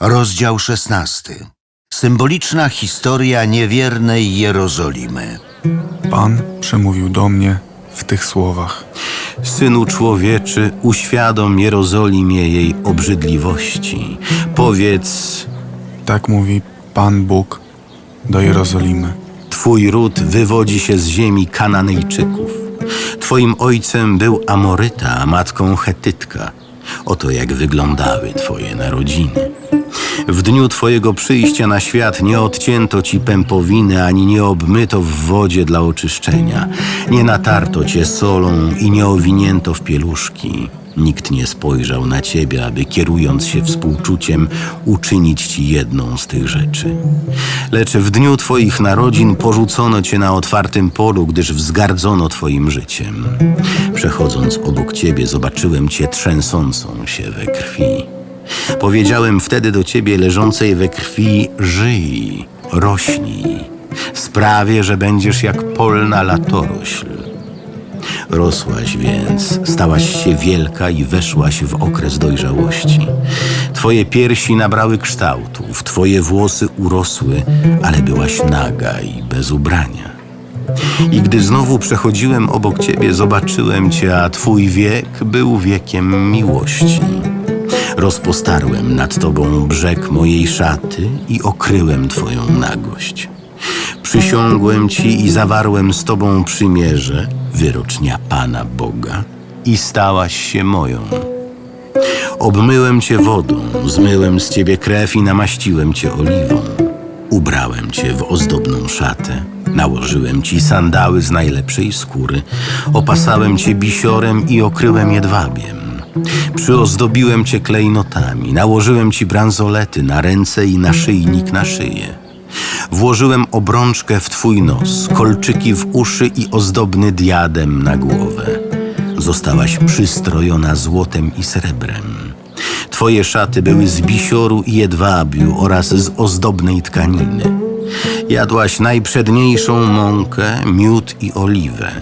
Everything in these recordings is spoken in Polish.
Rozdział szesnasty. Symboliczna historia niewiernej Jerozolimy. Pan przemówił do mnie w tych słowach. Synu człowieczy, uświadom Jerozolimie jej obrzydliwości. Powiedz, Tak mówi Pan Bóg do Jerozolimy. Twój ród wywodzi się z ziemi Kananejczyków. Twoim ojcem był Amoryta, a matką Chetytka. Oto jak wyglądały Twoje narodziny. W dniu Twojego przyjścia na świat nie odcięto Ci pępowiny, ani nie obmyto w wodzie dla oczyszczenia. Nie natarto Cię solą i nie owinięto w pieluszki. Nikt nie spojrzał na Ciebie, aby kierując się współczuciem uczynić Ci jedną z tych rzeczy. Lecz w dniu Twoich narodzin porzucono Cię na otwartym polu, gdyż wzgardzono Twoim życiem. Przechodząc obok Ciebie, zobaczyłem Cię trzęsącą się we krwi. Powiedziałem wtedy do Ciebie leżącej we krwi: żyj, rośnij. Sprawię, że będziesz jak polna latorośl. Rosłaś więc, stałaś się wielka i weszłaś w okres dojrzałości. Twoje piersi nabrały kształtów, twoje włosy urosły, ale byłaś naga i bez ubrania. I gdy znowu przechodziłem obok ciebie, zobaczyłem cię, a twój wiek był wiekiem miłości. Rozpostarłem nad tobą brzeg mojej szaty i okryłem twoją nagość. Przysiągłem ci i zawarłem z tobą przymierze, wyrocznia Pana Boga, i stałaś się moją. Obmyłem cię wodą, zmyłem z ciebie krew i namaściłem cię oliwą. Ubrałem cię w ozdobną szatę, nałożyłem ci sandały z najlepszej skóry, opasałem cię bisiorem i okryłem jedwabiem. Przyozdobiłem cię klejnotami, nałożyłem ci bransolety na ręce i naszyjnik na szyję. Włożyłem obrączkę w twój nos, kolczyki w uszy i ozdobny diadem na głowę. Zostałaś przystrojona złotem i srebrem. Twoje szaty były z bisioru i jedwabiu oraz z ozdobnej tkaniny. Jadłaś najprzedniejszą mąkę, miód i oliwę.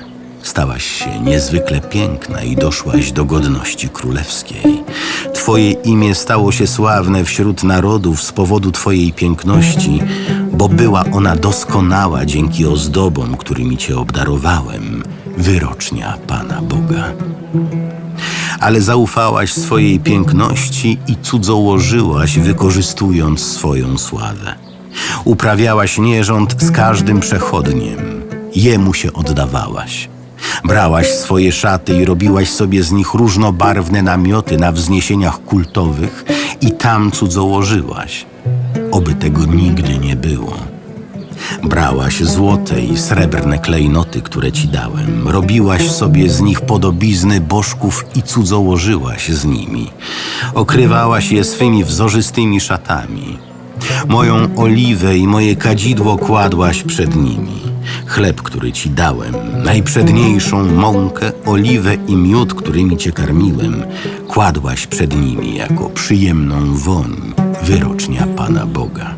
Stałaś się niezwykle piękna i doszłaś do godności królewskiej. Twoje imię stało się sławne wśród narodów z powodu Twojej piękności, bo była ona doskonała dzięki ozdobom, którymi Cię obdarowałem, wyrocznia Pana Boga. Ale zaufałaś swojej piękności i cudzołożyłaś, wykorzystując swoją sławę. Uprawiałaś nierząd z każdym przechodniem, jemu się oddawałaś. Brałaś swoje szaty i robiłaś sobie z nich różnobarwne namioty na wzniesieniach kultowych i tam cudzołożyłaś. Oby tego nigdy nie było. Brałaś złote i srebrne klejnoty, które ci dałem. Robiłaś sobie z nich podobizny bożków i cudzołożyłaś z nimi. Okrywałaś je swymi wzorzystymi szatami. Moją oliwę i moje kadzidło kładłaś przed nimi. Chleb, który ci dałem, najprzedniejszą mąkę, oliwę i miód, którymi cię karmiłem, kładłaś przed nimi jako przyjemną woń, wyrocznia Pana Boga.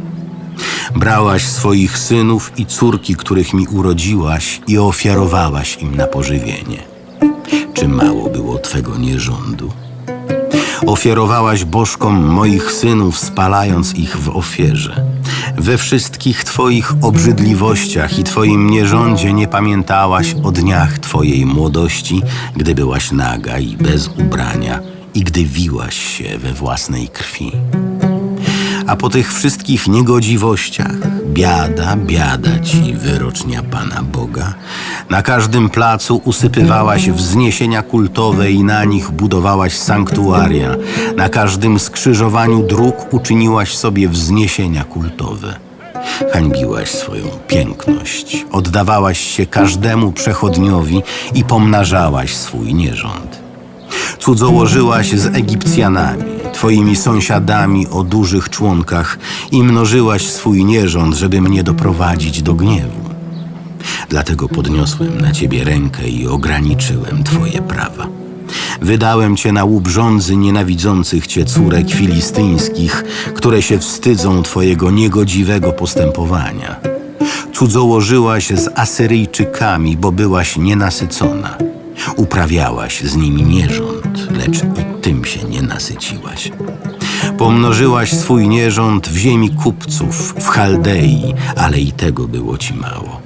Brałaś swoich synów i córki, których mi urodziłaś, i ofiarowałaś im na pożywienie. Czy mało było twego nierządu? Ofiarowałaś bożkom moich synów, spalając ich w ofierze. We wszystkich Twoich obrzydliwościach i Twoim nierządzie nie pamiętałaś o dniach Twojej młodości, gdy byłaś naga i bez ubrania i gdy wiłaś się we własnej krwi. A po tych wszystkich niegodziwościach, biada, biada ci, wyrocznia Pana Boga. Na każdym placu usypywałaś wzniesienia kultowe i na nich budowałaś sanktuaria. Na każdym skrzyżowaniu dróg uczyniłaś sobie wzniesienia kultowe. Hańbiłaś swoją piękność, oddawałaś się każdemu przechodniowi i pomnażałaś swój nierząd. Cudzołożyłaś z Egipcjanami, twoimi sąsiadami o dużych członkach i mnożyłaś swój nierząd, żeby mnie doprowadzić do gniewu. Dlatego podniosłem na ciebie rękę i ograniczyłem twoje prawa. Wydałem cię na łup żądzy nienawidzących cię córek filistyńskich, które się wstydzą twojego niegodziwego postępowania. Cudzołożyłaś z Asyryjczykami, bo byłaś nienasycona. Uprawiałaś z nimi nierząd, lecz i tym się nie nasyciłaś. Pomnożyłaś swój nierząd w ziemi kupców, w Chaldei, ale i tego było ci mało.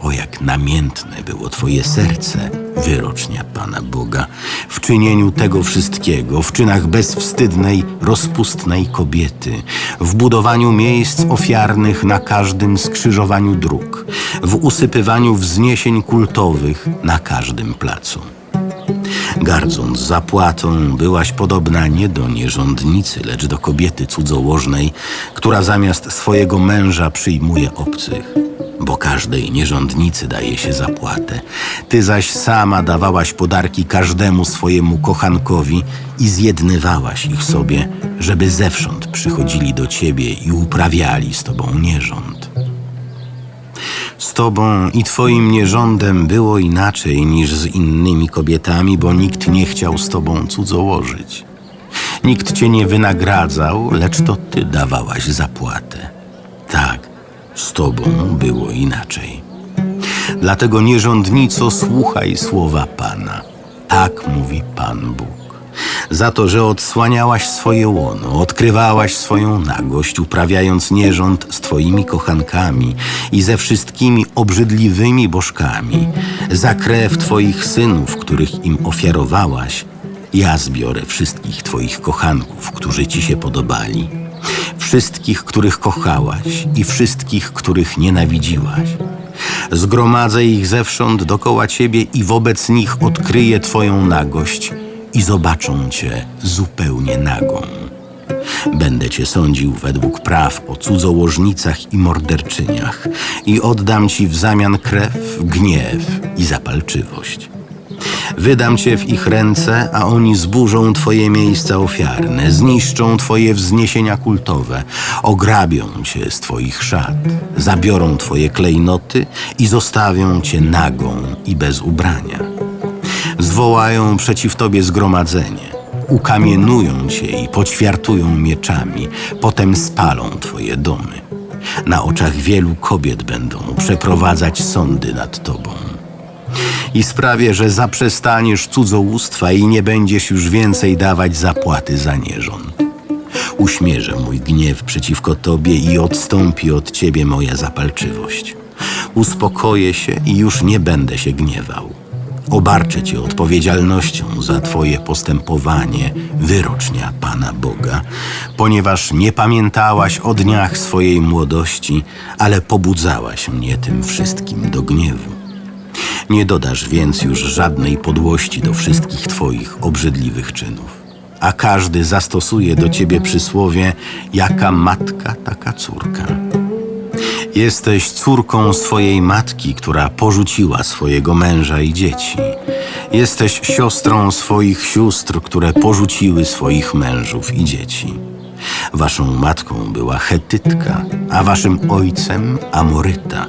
O jak namiętne było twoje serce, wyrocznia Pana Boga, w czynieniu tego wszystkiego, w czynach bezwstydnej, rozpustnej kobiety, w budowaniu miejsc ofiarnych na każdym skrzyżowaniu dróg, w usypywaniu wzniesień kultowych na każdym placu. Gardząc zapłatą, byłaś podobna nie do nierządnicy, lecz do kobiety cudzołożnej, która zamiast swojego męża przyjmuje obcych. Bo każdej nierządnicy daje się zapłatę. Ty zaś sama dawałaś podarki każdemu swojemu kochankowi i zjednywałaś ich sobie, żeby zewsząd przychodzili do ciebie i uprawiali z tobą nierząd. Z tobą i twoim nierządem było inaczej niż z innymi kobietami, bo nikt nie chciał z tobą cudzołożyć. Nikt cię nie wynagradzał, lecz to ty dawałaś zapłatę. Tak, z tobą było inaczej. Dlatego nierządnico słuchaj słowa Pana. Tak mówi Pan Bóg. Za to, że odsłaniałaś swoje łono, odkrywałaś swoją nagość, uprawiając nierząd z twoimi kochankami i ze wszystkimi obrzydliwymi bożkami, za krew twoich synów, których im ofiarowałaś, ja zbiorę wszystkich twoich kochanków, którzy ci się podobali, wszystkich, których kochałaś i wszystkich, których nienawidziłaś. Zgromadzę ich zewsząd dokoła ciebie i wobec nich odkryję twoją nagość i zobaczą cię zupełnie nagą. Będę cię sądził według praw o cudzołożnicach i morderczyniach i oddam ci w zamian krew, gniew i zapalczywość. Wydam cię w ich ręce, a oni zburzą twoje miejsca ofiarne, zniszczą twoje wzniesienia kultowe, ograbią cię z twoich szat, zabiorą twoje klejnoty i zostawią cię nagą i bez ubrania. Zwołają przeciw tobie zgromadzenie, ukamienują cię i poćwiartują mieczami, potem spalą twoje domy. Na oczach wielu kobiet będą przeprowadzać sądy nad tobą i sprawię, że zaprzestaniesz cudzołóstwa i nie będziesz już więcej dawać zapłaty za nierząd. Uśmierzę mój gniew przeciwko tobie i odstąpi od ciebie moja zapalczywość. Uspokoję się i już nie będę się gniewał. Obarczę cię odpowiedzialnością za twoje postępowanie, wyrocznia Pana Boga, ponieważ nie pamiętałaś o dniach swojej młodości, ale pobudzałaś mnie tym wszystkim do gniewu. Nie dodasz więc już żadnej podłości do wszystkich Twoich obrzydliwych czynów. A każdy zastosuje do Ciebie przysłowie: jaka matka, taka córka. Jesteś córką swojej matki, która porzuciła swojego męża i dzieci. Jesteś siostrą swoich sióstr, które porzuciły swoich mężów i dzieci. Waszą matką była Chetytka, a waszym ojcem Amoryta.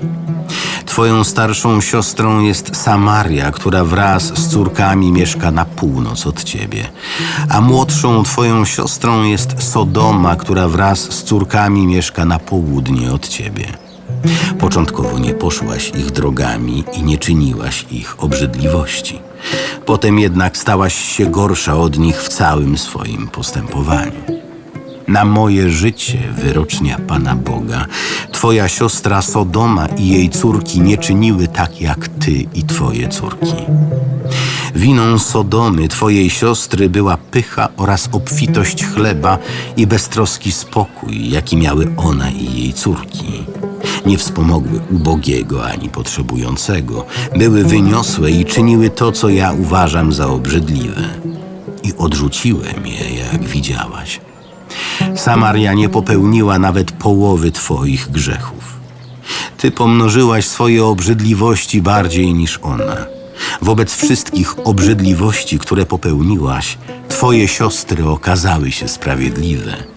Twoją starszą siostrą jest Samaria, która wraz z córkami mieszka na północ od ciebie. A młodszą twoją siostrą jest Sodoma, która wraz z córkami mieszka na południe od ciebie. Początkowo nie poszłaś ich drogami i nie czyniłaś ich obrzydliwości. Potem jednak stałaś się gorsza od nich w całym swoim postępowaniu. Na moje życie, wyrocznia Pana Boga, Twoja siostra Sodoma i jej córki nie czyniły tak jak Ty i Twoje córki. Winą Sodomy, Twojej siostry, była pycha oraz obfitość chleba i beztroski spokój, jaki miały ona i jej córki. Nie wspomogły ubogiego ani potrzebującego, były wyniosłe i czyniły to, co ja uważam za obrzydliwe. I odrzuciłem je, jak widziałaś. Samaria nie popełniła nawet połowy Twoich grzechów. Ty pomnożyłaś swoje obrzydliwości bardziej niż ona. Wobec wszystkich obrzydliwości, które popełniłaś, Twoje siostry okazały się sprawiedliwe.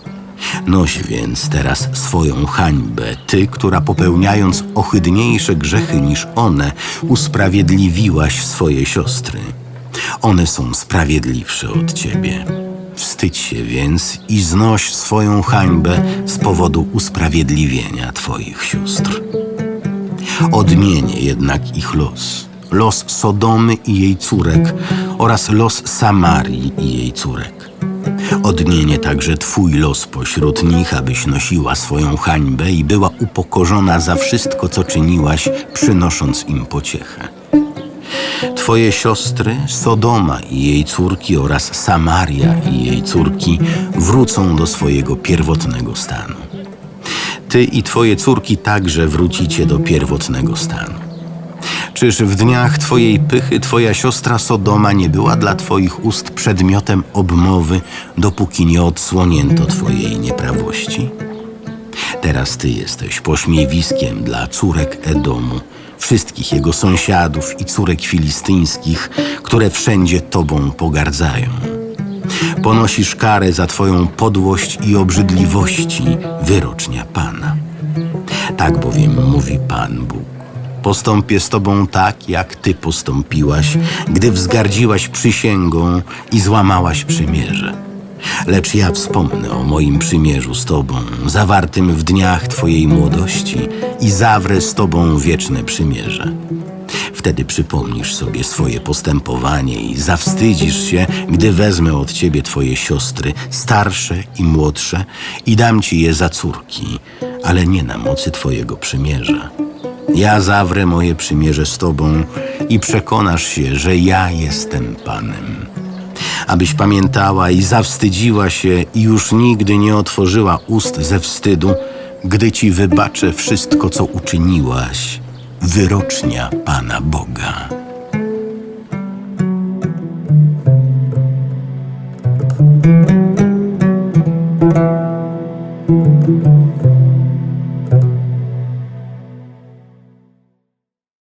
Noś więc teraz swoją hańbę, ty, która popełniając ohydniejsze grzechy niż one, usprawiedliwiłaś swoje siostry. One są sprawiedliwsze od ciebie. Wstydź się więc i znoś swoją hańbę z powodu usprawiedliwienia Twoich sióstr. Odmienię jednak ich los. Los Sodomy i jej córek oraz los Samarii i jej córek. Odmienię także twój los pośród nich, abyś nosiła swoją hańbę i była upokorzona za wszystko, co czyniłaś, przynosząc im pociechę. Twoje siostry, Sodoma i jej córki oraz Samaria i jej córki wrócą do swojego pierwotnego stanu. Ty i twoje córki także wrócicie do pierwotnego stanu. Czyż w dniach twojej pychy twoja siostra Sodoma nie była dla twoich ust przedmiotem obmowy, dopóki nie odsłonięto twojej nieprawości? Teraz ty jesteś pośmiewiskiem dla córek Edomu, wszystkich jego sąsiadów i córek filistyńskich, które wszędzie tobą pogardzają. Ponosisz karę za twoją podłość i obrzydliwości, wyrocznia Pana. Tak bowiem mówi Pan Bóg. Postąpię z tobą tak, jak ty postąpiłaś, gdy wzgardziłaś przysięgą i złamałaś przymierze. Lecz ja wspomnę o moim przymierzu z tobą, zawartym w dniach twojej młodości i zawrę z tobą wieczne przymierze. Wtedy przypomnisz sobie swoje postępowanie i zawstydzisz się, gdy wezmę od ciebie twoje siostry, starsze i młodsze, i dam ci je za córki, ale nie na mocy twojego przymierza. Ja zawrę moje przymierze z Tobą i przekonasz się, że ja jestem Panem. Abyś pamiętała i zawstydziła się i już nigdy nie otworzyła ust ze wstydu, gdy Ci wybaczę wszystko, co uczyniłaś, wyrocznia Pana Boga.